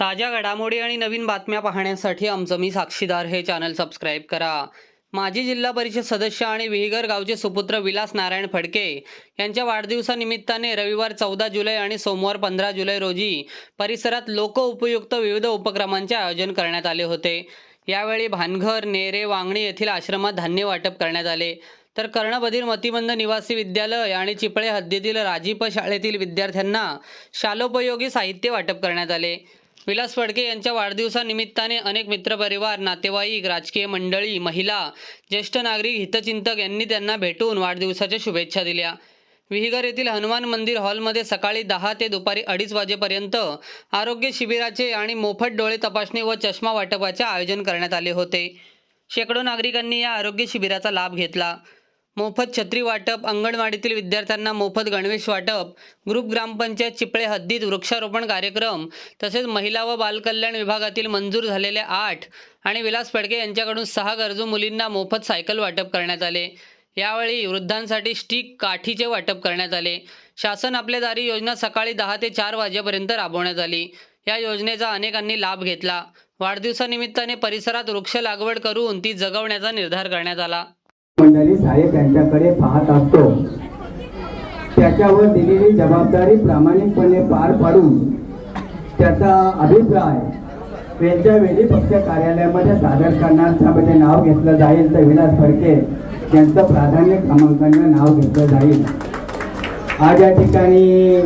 ताज्या घडामोडी आणि नवीन बातम्या पाहण्यासाठी आमचं मी साक्षीदार हे चॅनल सबस्क्राईब करा. माजी जिल्हा परिषद सदस्य आणि विहिगर गावचे सुपुत्र विलास नारायण फडके यांच्या वाढदिवसानिमित्ताने रविवार चौदा जुलै आणि सोमवार पंधरा जुलै रोजी परिसरात लोकउपयुक्त विविध उपक्रमांचे आयोजन करण्यात आले होते. यावेळी भानघर नेरे वांगणी येथील आश्रमात धान्य वाटप करण्यात आले. तर कर्णबधीर मतिमंद निवासी विद्यालय आणि चिपळे हद्दीतील राजीप शाळेतील विद्यार्थ्यांना शालोपयोगी साहित्य वाटप करण्यात आले. विलास फडके यांच्या वाढदिवसानिमित्ताने अनेक मित्रपरिवार नातेवाईक राजकीय मंडळी महिला ज्येष्ठ नागरिक हितचिंतक यांनी त्यांना भेटून वाढदिवसाच्या शुभेच्छा दिल्या. विहिगर येथील हनुमान मंदिर हॉलमध्ये सकाळी दहा ते दुपारी अडीच वाजेपर्यंत आरोग्य शिबिराचे आणि मोफत डोळे तपासणी व चष्मा वाटपाचे आयोजन करण्यात आले होते. शेकडो नागरिकांनी या आरोग्य शिबिराचा लाभ घेतला. मोफत छत्री वाटप अंगणवाडीतील विद्यार्थ्यांना मोफत गणवेश वाटप ग्रुप ग्रामपंचायत चिपळे हद्दीत वृक्षारोपण कार्यक्रम तसेच महिला व बालकल्याण विभागातील मंजूर झालेले आठ आणि विलास फडके यांच्याकडून सहा गरजू मुलींना मोफत सायकल वाटप करण्यात आले. यावेळी वृद्धांसाठी स्टिक काठीचे वाटप करण्यात आले. शासन आपल्या दारी योजना सकाळी दहा ते चार वाजेपर्यंत राबवण्यात आली. या योजनेचा अनेकांनी लाभ घेतला. वाढदिवसानिमित्ताने परिसरात वृक्ष लागवड करून ती जगवण्याचा निर्धार करण्यात आला. मंडळी साहेब यांच्याकडे पाहत असतो. त्याच्यावर दिलेली जबाबदारी प्रामाणिकपणे पार पाडून त्याचा अभिप्राय वेळच्या वेळी पक्ष कार्यालयामध्ये सादर करण्यामध्ये नाव घेतलं जाईल तर विलास फडके यांचं प्राधान्य क्रमांकाने नाव घेतलं जाईल. आज या ठिकाणी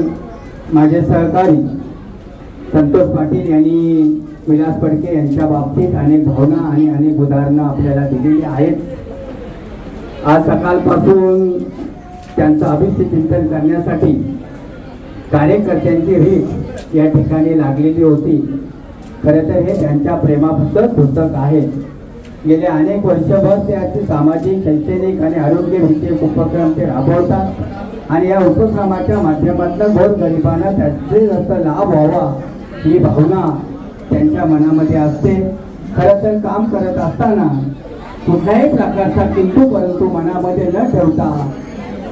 माझे सहकारी संतोष पाटील यांनी विलास फडके यांच्या बाबतीत अनेक भावना आणि अनेक उदाहरणं आपल्याला दिलेली आहेत. आज सकाळपासून त्यांचं अभिष्ट चिंतन करण्यासाठी कार्यकर्त्यांची रीत या ठिकाणी लागलेली होती. खरं तर हे त्यांच्या प्रेमाबद्दल पुस्तक आहे. गेले अनेक वर्षभर ते असे सामाजिक शैक्षणिक आणि आरोग्यविषयक उपक्रम ते राबवतात आणि या उपक्रमाच्या माध्यमातून गोरगरिबांना त्याचे जास्त लाभ व्हावा ही भावना त्यांच्या मनामध्ये असते. खरं तर काम करत असताना कुठल्याही प्रकारचा किंतु परंतु मनामध्ये न ठेवता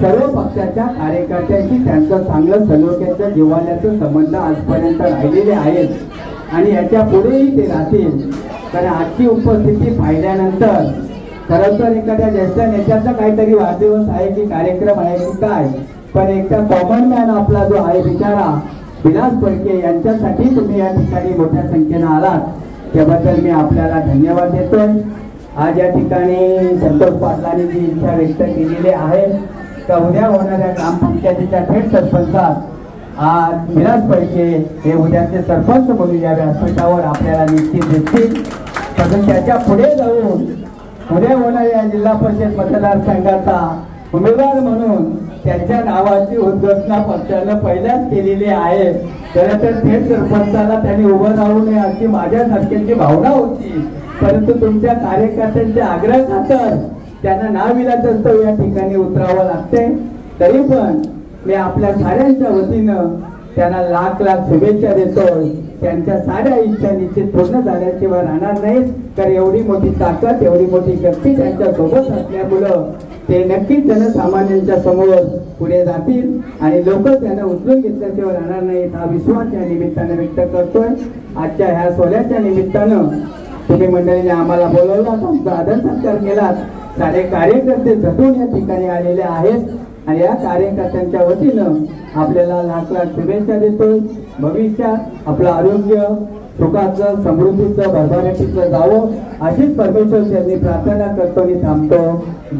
सर्व पक्षाच्या कार्यकर्त्यांशी त्यांचं चांगलं सलोख्याचं जिवाल्याचं संबंध आजपर्यंत राहिलेले आहेत. आणि याच्या पुढेही ते राहतील. कारण आजची उपस्थिती पाहिल्यानंतर खरं तर एखाद्या ज्येष्ठ नेत्याचा काहीतरी वाढदिवस आहे की कार्यक्रम आहे की काय? पण एकदा कॉमन मॅन आपला जो आहे बिचारा विलास फडके यांच्यासाठी तुम्ही या ठिकाणी मोठ्या संख्येनं आलात. त्याबद्दल मी आपल्याला धन्यवाद देतोय. आज या ठिकाणी संतोष पाटलांनी जी इच्छा व्यक्त केलेली आहे तर उद्या होणाऱ्या ग्रामपंचायतीच्या थेट सरपंचात आज विराज पैसे हे उद्याचे सरपंच म्हणून या व्यासपीठावर आपल्याला निश्चित दिसतील. तसंच त्याच्या पुढे जाऊन उद्या होणाऱ्या जिल्हा परिषद मतदारसंघाचा उमेदवार म्हणून त्यांच्या नावाची उद्घोषणा पक्षानं पहिल्याच केलेली आहे. खरं तर थेट सरपंचाला त्यांनी उभं राहू नये अशी माझ्यासारख्याची भावना होती. परंतु तुमच्या कार्यकर्त्यांचे आग्रह खातर त्यांना नाविलाच या ठिकाणी उतरावं लागते तरी पण मी आपल्या साऱ्यांच्या वतीनं त्यांना लाख लाख शुभेच्छा देतोय त्यांच्या साऱ्या इच्छा निश्चित पूर्ण झाल्याशिवाय राहणार नाहीत. तर एवढी मोठी ताकद एवढी मोठी व्यक्ती त्यांच्यासोबत असल्यामुळं ते नक्कीच जनसामान्यांच्या समोर पुढे जातील आणि लोक त्यांना उचलून घेतल्याशिवाय राहणार नाहीत. हा विश्वास या निमित्तानं व्यक्त करतोय. आजच्या ह्या सोहळ्याच्या निमित्तानं तुम्ही मंडळीने आम्हाला बोलवलं आमचा आदर सत्कार केलात सारे कार्यकर्ते झटून या ठिकाणी आलेले आहेत. आणि या कार्यकर्त्यांच्या वतीनं आपल्याला लाख लाख शुभेच्छा देतो भविष्यात आपलं आरोग्य सुखाचं समृद्धीचं भरभराटीचं जावं अशीच परमेश्वर त्यांनी प्रार्थना करतो आणि थांबतो.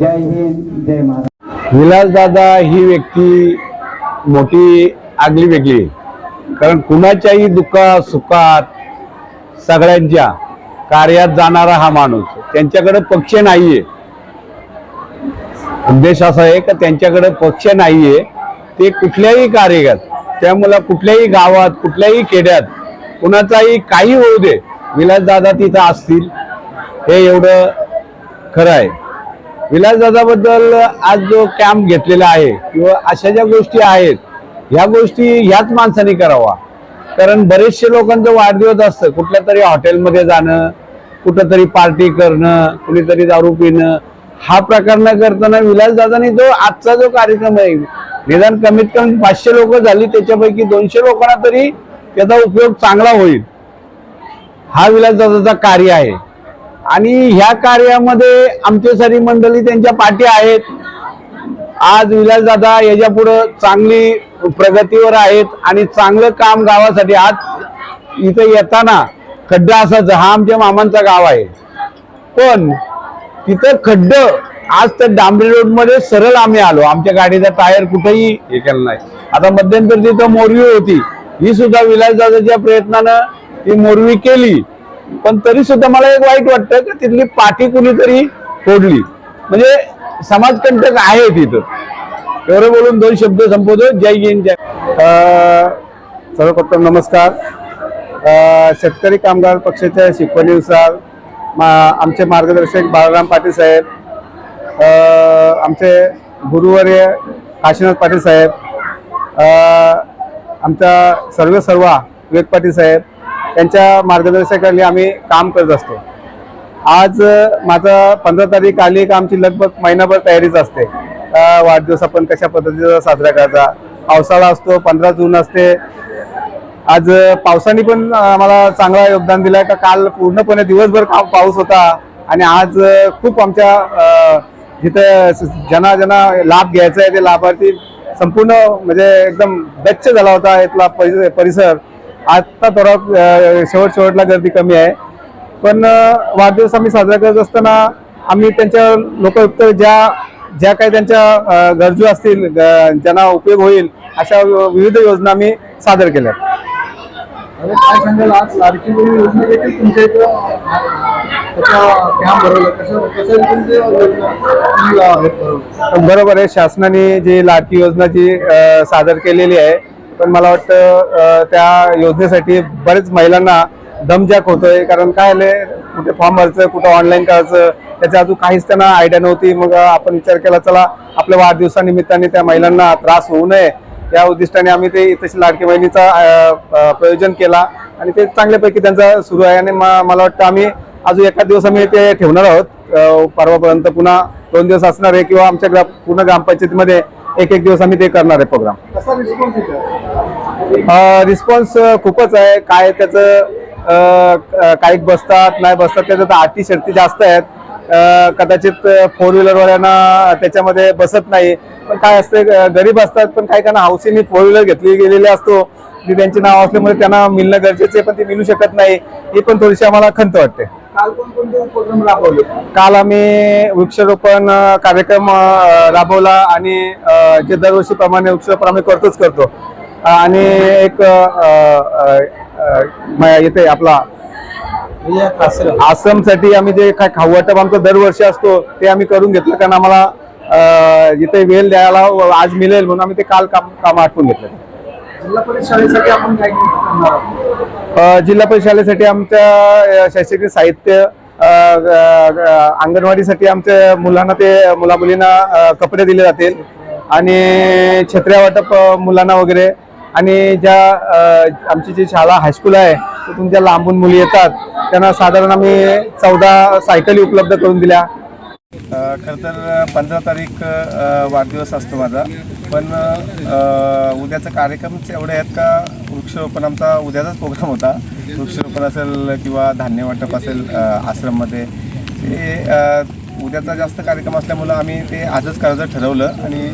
जय हिंद जय महाराज विलासदादा ही व्यक्ती मोठी आगली वेगळी. कारण कुणाच्याही दुःखात सुखात सगळ्यांच्या कार्यात जाणारा हा माणूस. त्यांच्याकडे पक्ष नाहीये. उद्देश असा आहे का त्यांच्याकडे पक्ष नाहीये. ते कुठल्याही कार्यात त्यामुळे कुठल्याही गावात कुठल्याही खेड्यात कुणाचाही काही होऊ दे विलासदादा तिथं असतील. हे एवढं खरं आहे. विलासदादाबद्दल आज जो कॅम्प घेतलेला आहे किंवा अशा ज्या गोष्टी आहेत ह्या गोष्टी ह्याच माणसाने करावा. कारण बरेचसे लोकांचं वाढदिवस असतं. कुठल्या तरी हॉटेलमध्ये जाणं कुठंतरी पार्टी करणं कुणीतरी दारू पिणं. हा प्रकार न करताना विलासदादानी जो आजचा जो कार्यक्रम आहे निदान कमीत कमी पाचशे लोक झाली त्याच्यापैकी दोनशे लोकांना तरी त्याचा उपयोग चांगला होईल. हा विलासदादाचा कार्य आहे. आणि ह्या कार्यामध्ये आमचे सारी मंडळी त्यांच्या पाठी आहेत. आज विलासदादा याच्या पुढं चांगली प्रगतीवर आहेत आणि चांगलं काम गावासाठी. आज इथं येताना खड्डा असायचा हा आमच्या मामांचा गाव आहे. पण तिथं खड्ड आज तर डांबरी रोडमध्ये सरळ आम्ही आलो. आमच्या गाडीचा टायर कुठेही हे केलं नाही. आता मध्यंतर तिथं मोरवी होती. ही सुद्धा विलासदादाच्या प्रयत्नानं ती मोरवी केली. पण तरी सुद्धा मला एक वाईट वाटतं की तिथली पाठी कुणीतरी फोडली. म्हणजे समाजकंटक आहे तिथं. एवढं बोलून दोन शब्द संपवतो जय हिंद जय सर्वप्रथम नमस्कार. शेतकरी कामगार पक्षाच्या शिकवणीनुसार मा- आमचे मार्गदर्शक बाळराम पाटील साहेब आमचे गुरुवर्य काशीनाथ पाटील साहेब आमचा सर्व सर्वा विवेक पाटील साहेब यांच्या मार्गदर्शनाखाली आम्ही काम करत असतो. आज माझं माझा पंधरा तारीख आली का आमची लगभग महिनाभर तयारीच असते. वाढदिवस आपण कशा पद्धतीचा साजरा करायचा? पावसाळा असतो पंधरा जून असते. आज पावसाने पण आम्हाला चांगला योगदान दिलंय का काल पूर्णपणे दिवसभर पाऊस होता आणि आज खूप आमच्या जिथे ज्यांना ज्यांना लाभ घ्यायचा आहे ते लाभार्थी संपूर्ण म्हणजे एकदम गच्च झाला होता इथला परिसर. आता थोडा शेवट शेवटला गर्दी कमी आहे. पण वाढदिवस आम्ही साजरा करत असताना आम्ही त्यांच्या लोकयुक्त ज्या ज्या काही त्यांच्या गरजू असतील ज्यांना उपयोग होईल अशा विविध योजना आम्ही सादर केल्या. काय सांगाल आज? लाडकी योजना देखील तुमच्या इथं? बरोबर आहे शासनाने जी लाडकी योजना जी सादर केलेली आहे पण मला वाटतं त्या योजनेसाठी बरेच महिलांना दमजाक होतोय. कारण काय आले कुठे फॉर्म भरायचं कुठं ऑनलाईन करायचं त्याच्या अजून काहीच त्यांना आयडिया नव्हती. मग आपण विचार केला चला आपल्या वाढदिवसानिमित्ताने त्या महिलांना त्रास होऊ नये. या उद्दिष्टाने आम्ही ते तशी लाडकी बहिणीचा प्रयोजन केला. आणि ते चांगल्यापैकी त्यांचा सुरू आहे. आणि मला वाटतं आम्ही अजून एका दिवस आम्ही ते ठेवणार आहोत. परवापर्यंत पुन्हा दोन दिवस असणार आहे किंवा आमच्या ग्राम पूर्ण ग्रामपंचायतीमध्ये एक एक दिवस आम्ही ते करणार आहे प्रोग्राम कसा रिस्पॉन्स खूपच आहे. काय त्याचं काही बसतात नाही बसतात त्याचं तर अटी शर्ती जास्त आहेत कदाचित फोर व्हीलरवाल्यांना त्याच्यामध्ये बसत नाही. पण काय असते गरीब असतात पण काही काहींना हाऊसीने फोर व्हीलर घेतली गेलेली असतो ती त्यांची नाव असल्यामुळे त्यांना मिळणं गरजेचे पण ते मिळू शकत नाही. ही पण थोडीशी आम्हाला खंत वाटते. काल कोणकोणते उपक्रम राबवले? काल आम्ही वृक्षारोपण कार्यक्रम राबवला आणि जे दरवर्षीप्रमाणे वृक्षारोपण आम्ही करतोच करतो. आणि एक इथे आपला आश्रमसाठी आम्ही जे काय खाऊ वाटप आमचं दरवर्षी असतो ते आम्ही करून घेतलं कारण आम्हाला जिथे वेळ द्यायला आज मिळेल म्हणून आम्ही ते काल काम काम आटपून घेतलं. जिल्हा परिषद शाळेसाठी आपण काय जिल्हा परिषद शाळेसाठी आमच्या शैक्षणिक साहित्य अंगणवाडीसाठी आमच्या मुलांना ते मुला मुलींना कपडे दिले जातील. आणि छत्र्या वाटप मुलांना वगैरे आणि ज्या आमची जी शाळा हायस्कूल आहे तिथून ज्या लांबून मुली येतात त्यांना साधारण आम्ही चौदा सायकली उपलब्ध करून दिल्या. खरं तर पंधरा तारीख वाढदिवस असतो माझा. पण उद्याचा कार्यक्रमच एवढे आहेत का वृक्षरोपण आमचा उद्याचाच प्रोग्राम होता. वृक्षरोपण असेल किंवा धान्य वाटप असेल आश्रममध्ये. ते उद्याचा जास्त कार्यक्रम असल्यामुळं आम्ही ते आजच करायचं ठरवलं आणि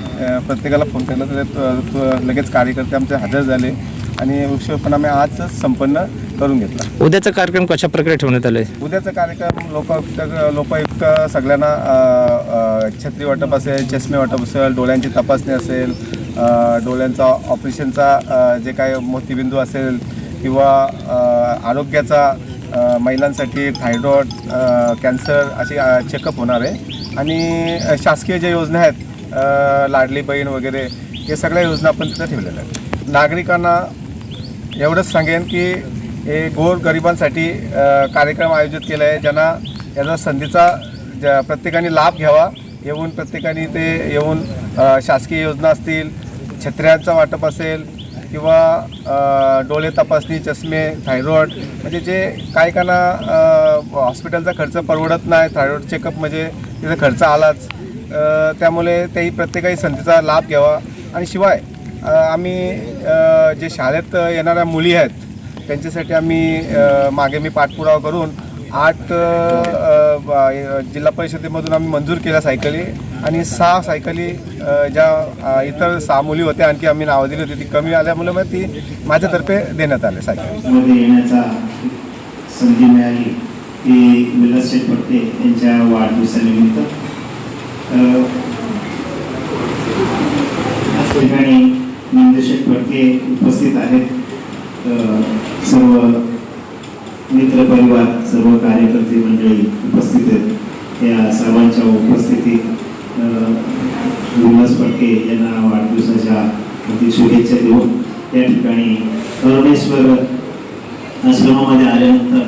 प्रत्येकाला फोन केला तर लगेच कार्यकर्ते आमचे हजर झाले आणि वृक्षारोपण आम्ही आजच संपन्न करून घेतला. उद्याचा कार्यक्रम कशा प्रकारे ठेवण्यात आलाय? उद्याचा कार्यक्रम लोकायुक्त लोकायुक्त सगळ्यांना छत्री वाटप असेल चष्मे वाटप असेल डोळ्यांची तपासणी असेल डोळ्यांचा ऑपरेशनचा जे काय मोतीबिंदू असेल किंवा आरोग्याचा महिलांसाठी थायरॉइड कॅन्सर अशी चेकअप होणार आहे. आणि शासकीय ज्या योजना आहेत लाडली बहीण वगैरे हे सगळ्या योजना आपण तिथं ठेवलेल्या आहेत. नागरिकांना एवढंच सांगेन की हे गोर गरिबांसाठी कार्यक्रम आयोजित केला आहे ज्यांना याचा संधीचा ज्या प्रत्येकाने लाभ घ्यावा येऊन प्रत्येकाने ते येऊन शासकीय योजना असतील छत्र्यांचं वाटप असेल किंवा डोळे तपासणी चष्मे थायरॉइड म्हणजे जे काय काना हॉस्पिटलचा खर्च परवडत नाही थायरॉइड चेकअप म्हणजे तिचा खर्च आलाच. त्यामुळे तेही प्रत्येकाही संधीचा लाभ घ्यावा. आणि शिवाय आम्ही जे शाळेत येणाऱ्या मुली आहेत त्यांच्यासाठी आम्ही मागे मी पाठपुरावा करून आठ जिल्हा परिषदेमधून आम्ही मंजूर केल्या सायकली आणि सहा सायकली ज्या इतर सहा मुली होत्या आणखी आम्ही नावं दिली होती ती कमी आल्यामुळे मग ती माझ्यातर्फे देण्यात आले सायकल. येण्याचा संधी मिळाली. ती विलासशेठ फडके यांच्या वाढदिवसानिमित्त. याच ठिकाणी नंदशेठ फडके उपस्थित आहेत. सर्व मित्र मित्रपरिवार सर्व कार्यकर्ते मंडळी उपस्थित आहेत. या सर्वांच्या उपस्थितीत अ, विलास फडके यांना वाढदिवसाच्या हार्दिक शुभेच्छा देऊन त्या ठिकाणी करुणेश्वर आश्रमामध्ये आल्यानंतर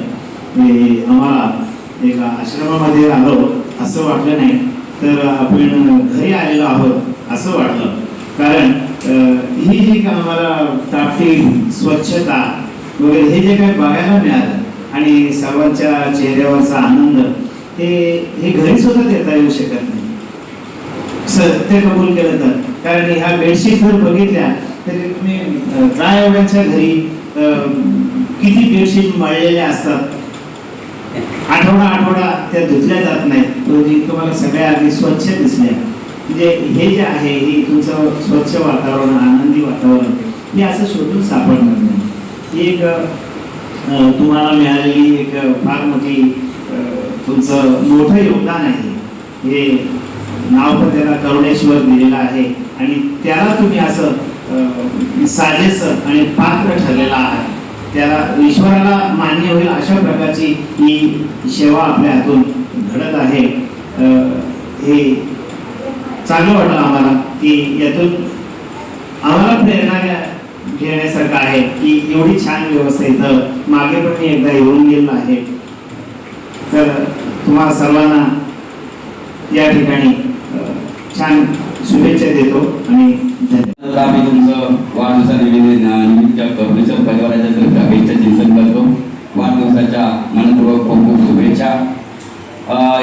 मी आम्हाला एका आश्रमामध्ये आलो असं वाटलं नाही. तर आपण घरी आलेलो आहोत असं वाटलं. कारण ही जी का आम्हाला ट्राफिक स्वच्छता वगैरे हे जे काही बघायला मिळालं आणि सर्वांच्या चेहऱ्यावरचा आनंद हे हे घरी सुद्धा देता येऊ शकत नाही. सत्य कबूल केलं तर. कारण ह्या बेडशीट जर बघितल्या तरी तुम्ही काय एवढ्याच्या घरी किती बेडशीट मळलेल्या असतात? आठवडा आठवडा त्या धुतल्या जात नाहीत. तुम्हाला सगळ्या अगदी स्वच्छ दिसल्या. म्हणजे हे जे आहे हे तुमचं स्वच्छ वातावरण आनंदी वातावरण हे असं शोधून सापडणार नाही. एक तुम्हाला मिळालेली एक फार मोठी तुमचं मोठं योगदान आहे. हे नाव पण त्याला करुणेश्वर दिलेलं आहे. आणि त्याला तुम्ही असं साजेस आणि पात्र ठरलेला आहात त्याला ईश्वराला मान्य होईल अशा प्रकारची ही सेवा आपल्या हातून घडत आहे. हे चांगलं वाटलं आम्हाला की यातून आम्हाला प्रेरणा घेण्यासारखं आहे. की एवढी छान व्यवस्था इथं मागे पण मी एकदा येऊन गेलो आहे. तर तुम्हाला सर्वांना या ठिकाणी छान शुभेच्छा देतो आणि धन्यवाद. आम्ही तुमचं वाढदिवसा निमित्त करुणेश्वर परिवाराच्या तर्फे अपेक्षा चिंतन करतो. वाढदिवसाच्या मनपूर्वक खूप खूप शुभेच्छा.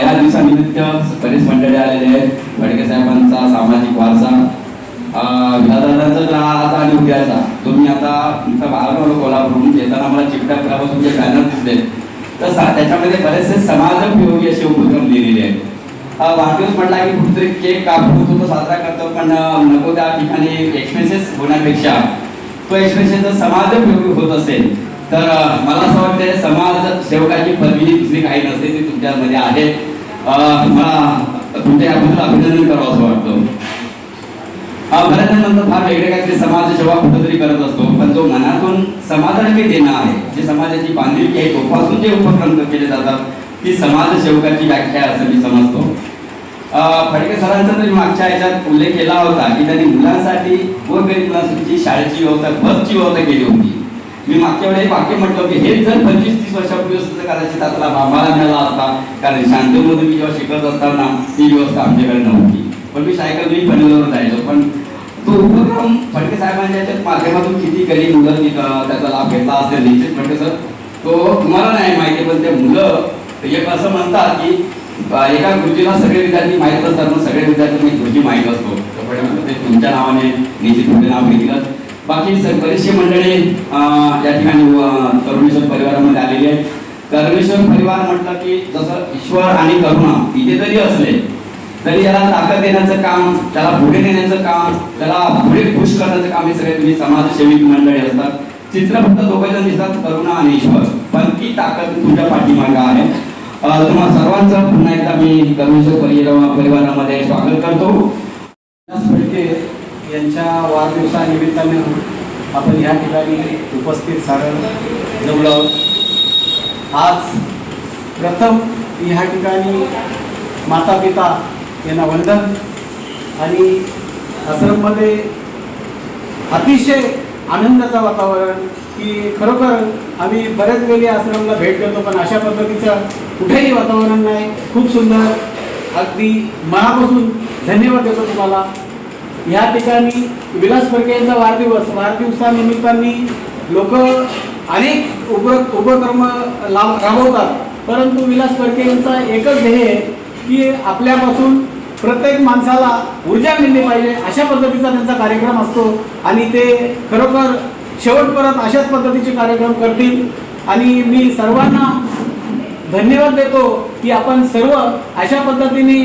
या दिवसानिमित्त बरेच मंडळी आलेले आहेत. फडके साहेबांचा सामाजिक वारसा. अं, विधादादांचा आणि उद्याचा? तुम्ही आता इथं बाळगावलं कोल्हापूरहून येताना मला चिकटा करावं तुमचे बॅनर दिसले तर त्याच्यामध्ये बरेचसे समाजोपयोगी असे उपक्रम लिहिलेले आहेत. वाढदिवस म्हटला की कुठेतरी केक कापून तो साजरा करतो पण नको त्या ठिकाणी एक्सपेन्सेस होण्यापेक्षा. तो एक्सपेन्सेस जर समाजोपयोगी होत असेल तर मला असं वाटतं समाज सेवकाची पदवी दुसरी काही नसते ती तुमच्यामध्ये आहे. मला तुमच्या याबद्दल अभिनंदन करावं असं वाटतं. अं, बऱ्याच फार वेगळे काहीतरी समाजसेवा कुठेतरी करत असतो. पण जो मनातून समाजाने देणं आहे. जे समाजाची बांधिलकी आहे तोपासून जे उपक्रम केले जातात ती समाजसेवकाची व्याख्या असं मी समजतो. फडके सरांचा तरी मागच्या ह्याच्यात उल्लेख केला होता की त्यांनी मुलांसाठी गोरगरीब मुलांसाठी शाळेची व्यवस्था बसची व्यवस्था केली होती. मी मागच्या वेळेला एक वाक्य म्हटलं की हेच जर पंचवीस तीस वर्षापूर्वी असतं कदाचित आपला आम्हाला मिळाला असता. कारण शांतमध्ये मी जेव्हा शिकत असताना ती व्यवस्था आमच्याकडे नव्हती. पण मी सायकल मी पनवेलवर जायचो पण तो उपक्रम फडके साहेबांच्या माध्यमातून किती गरीब मुलांनी त्याचा लाभ घेतला असेल निश्चित फडके सर तो तुम्हाला नाही माहिती पण ते मुलं एक असं म्हणतात की एका गुरुजीला सगळे विद्यार्थी माहीत असतात मग सगळे विद्यार्थी गुरुजी माहीत असतो. ते तुमच्या नावाने निश्चित पुढे नाव घेतलं. बाकी सर बरेचसे मंडळी या ठिकाणी तरुणेश्वर परिवारामध्ये आलेली आहेत. तरुणेश्वर परिवार म्हटलं की जसं ईश्वर आणि करुणा इथे जरी असले तरी याला ताकद देण्याचं काम त्याला पुढे नेण्याचं काम त्याला पुढे खुश करण्याचं काम हे सगळे तुम्ही समाजसेविक मंडळी असतात. चित्र फक्त दोघं दिसतात करुणा आणि ईश्वर. पण ती ताकद तुमच्या पाठीमागा आहे. तुम्हा सर्वांचं पुन्हा एकदा मी करुणेश्वर परिवार परिवारामध्ये स्वागत करतो. फडके यांच्या वाढदिवसानिमित्ताने आपण या ठिकाणी उपस्थित सागर जमलो आहोत. आज प्रथम ह्या ठिकाणी माता पिता यांना वंदन. आणि आश्रममध्ये अतिशय आनंदाचं वातावरण की खरोखर आम्ही बऱ्याच वेळी आश्रमला भेट देतो पण अशा पद्धतीचं कुठेही वातावरण नाही. खूप सुंदर अगदी मनापासून धन्यवाद देतो तुम्हाला. या ठिकाणी विलास फडके यांचा वाढदिवस वाढदिवसानिमित्ताने लोक अनेक उप उपक्रम लाभ राबवतात. परंतु विलास फडके यांचा एकच ध्येय आहे की आपल्यापासून प्रत्येक माणसाला ऊर्जा मिळली पाहिजे अशा पद्धतीचा त्यांचा कार्यक्रम असतो. आणि ते खरोखर शेवटपर्यंत अशाच पद्धतीचे कार्यक्रम करतील. आणि मी सर्वांना धन्यवाद देतो की आपण सर्व अशा पद्धतीने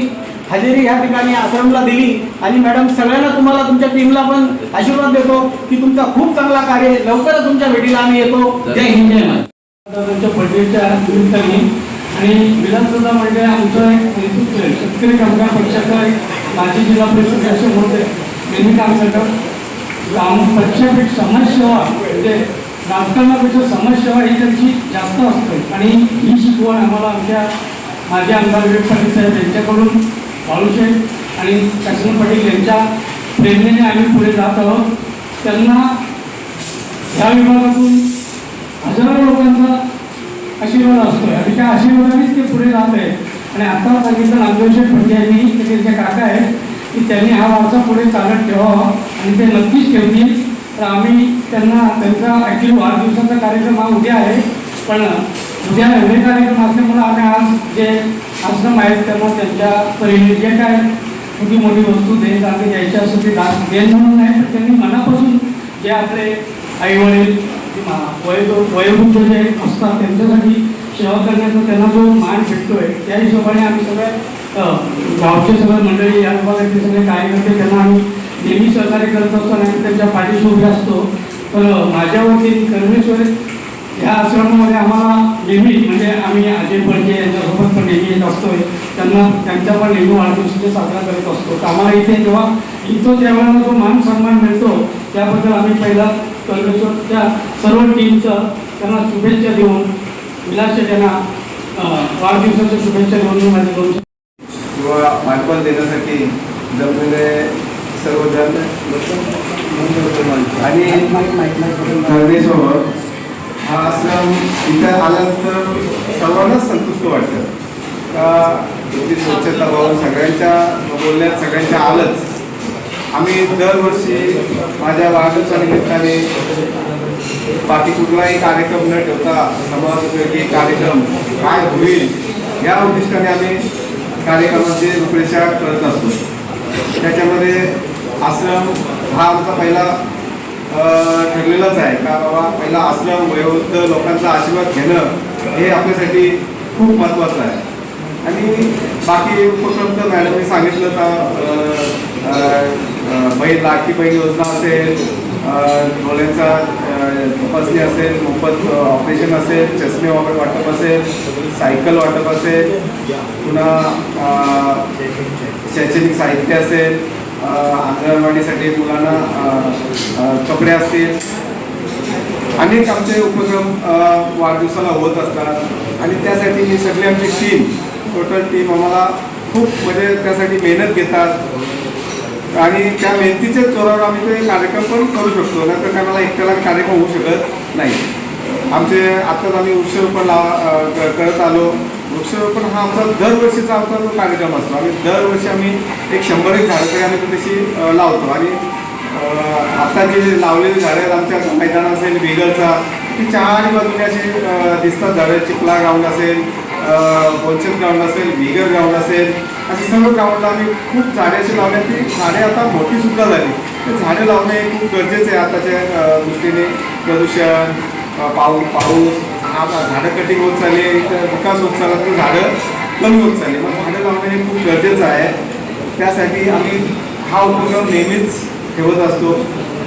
हजेरी ह्या ठिकाणी आश्रमला दिली. आणि मॅडम सगळ्यांना तुम्हाला तुमच्या टीमला पण आशीर्वाद देतो की तुमचा खूप चांगला कार्य. लवकरच तुमच्या भेटीला आम्ही येतो. जय हिंद. जय महाराष्ट्र दादांच्या बर्थडेच्या निमित्ताने आणि विधानसभा म्हणजे आमचं एक नेतृत्व आहे. शेतकरी कामगार पक्षाचा एक माजी जिल्हा परिषद सदस्य म्हणून नेहमी काम करतात. आम पक्षापेक्षा समाजसेवा म्हणजे राजकारणापेक्षा समाजसेवा ही त्यांची जास्त असते. आणि ही शिकवण आम्हाला आमच्या माजी आमदार विवेक पाटील साहेब यांच्याकडून बाळूशेठ आणि काशीनाथ पाटील यांच्या प्रेरणेने आम्ही पुढे जात आहोत. त्यांना या विभागातून हजारो लोकांचा आशीर्वाद असतोय. आणि त्या आशीर्वादानेच ते पुढे जात आहे आणि आता सांगितलं नामदेवशेठ फडके यांनी ते त्यांचे काका आहेत की त्यांनी हा वारसा पुढे चालत ठेवावा आणि ते नक्कीच ठेवतील. तर आम्ही त्यांना त्यांचा ॲक्च्युली वाढदिवसाचा कार्यक्रम हा उद्या आहे. पण उद्या एवढे कार्यक्रम असल्यामुळे आम्ही आज जे आश्रम आहेत त्यांना त्यांच्या परीने जे काय मोठी मोठी वस्तू देत आम्ही द्यायची असं ते दास देत म्हणून नाही पण त्यांनी मनापासून जे आपले आईवडील वयो वयोवृद्ध जे असतात त्यांच्यासाठी सेवा करण्याचा त्यांना जो मान भेटतोय त्या हिशोबाने आम्ही सगळे गावचे सगळे मंडळी या विभागाचे सगळे कार्यकर्ते त्यांना आम्ही नेहमी सहकार्य करत असतो आणि त्यांच्या पाठीशी उभे असतो. तर माझ्यावरती कर्मेश्वर ह्या आश्रमामध्ये आम्हाला नेहमी म्हणजे आम्ही अजय पडके यांच्यासोबत पण नेहमी येत असतोय. त्यांना त्यांचा पण नेहमी वाढदिवसाचे साजरा करत असतो. तर आम्हाला इथे जेव्हा इथं ज्यावेळेला जो मान सन्मान मिळतो त्याबद्दल आम्ही पहिला कल्पेश्वरच्या सर्व टीमचं त्यांना शुभेच्छा देऊन विलास त्यांना वाढदिवसाच्या शुभेच्छा देऊन मी माझे दोन किंवा पाठबळ देण्यासाठी जमलेले सर्वजण आणि हा आश्रम इथे आल्यानंतर सर्वांनाच संतुष्ट वाटतं. का इथली स्वच्छता पाहून सगळ्यांच्या बोलण्यात सगळ्यांच्या आलंच. आम्ही दरवर्षी माझ्या वाढदिवसा निमित्ताने बाकी कुठलाही कार्यक्रम न ठेवता समाज उपयोगी कार्यक्रम काय होईल या उद्दिष्टाने आम्ही कार्यक्रमाची रूपरेषा करत असतो. त्याच्यामध्ये आश्रम हा आमचा पहिला ठरलेलाच आहे. का बाबा पहिला आश्रम वयोवृद्ध लोकांचा आशीर्वाद घेणं हे आपल्यासाठी खूप महत्त्वाचं आहे. आणि बाकी उपक्रम तर मॅडमने सांगितलं का बहीण लाडकी बहीण योजना असेल डोळ्यांचा तपासणी असेल मोफत ऑपरेशन असेल चष्मे वगैरे वाटप असेल सायकल वाटप असेल पुन्हा शैक्षणिक साहित्य असेल अंगणवाडीसाठी मुलांना कपडे असतील. अनेक आमचे उपक्रम वाढदिवसाला होत असतात. आणि त्यासाठी ही सगळी आमची टीम टोटल टीम आम्हाला खूप म्हणजे त्यासाठी मेहनत घेतात. आणि त्या मेहनतीच्या जोरावर आम्ही ते कार्यक्रम पण करू शकतो. नंतर काय मला एकट्याला कार्यक्रम होऊ शकत नाही. आमचे आत्ताच आम्ही वृक्षारोपण पण लावा करत आलो. वृक्षारोपण हा आमचा दरवर्षीचा आमचा जो कार्यक्रम असतो. आणि दरवर्षी आम्ही एक शंभर एक झाडं तरी आम्ही तशी लावतो. आणि आता जे लावलेली झाडं आहेत आमच्या मैदान असेल विगलचा ती चारही बाजूने असे दिसतात झाडं. चिपला ग्राउंड असेल बोलचंद ग्राउंड असेल विगर ग्राउंड असेल. असे सर्व ग्राउंडला आम्ही खूप झाडे अशी लावले. ती झाडे आता मोठी सुद्धा झाली. ते झाडे लावणे हे खूप गरजेचं आहे आताच्या दृष्टीने. प्रदूषण पाऊ पाऊस आता झाडं कटिंग होत चालली तर विकास होत चालला तर झाडं कमी होत चालली. मग झाडं लावणं हे खूप गरजेचं आहे. त्यासाठी आम्ही हा उपक्रम नेहमीच ठेवत असतो.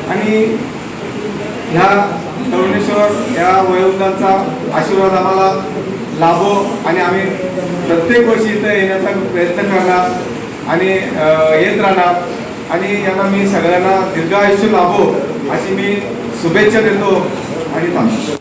आणि ह्या तरुणेश्वर या वयोवृद्धांचा आशीर्वाद आम्हाला लाभो आणि आम्ही प्रत्येक वर्षी इथं येण्याचा प्रयत्न करणार आणि येत राहणार. आणि यांना मी सगळ्यांना दीर्घ आयुष्य लाभो अशी मी शुभेच्छा देतो आणि थांबतो.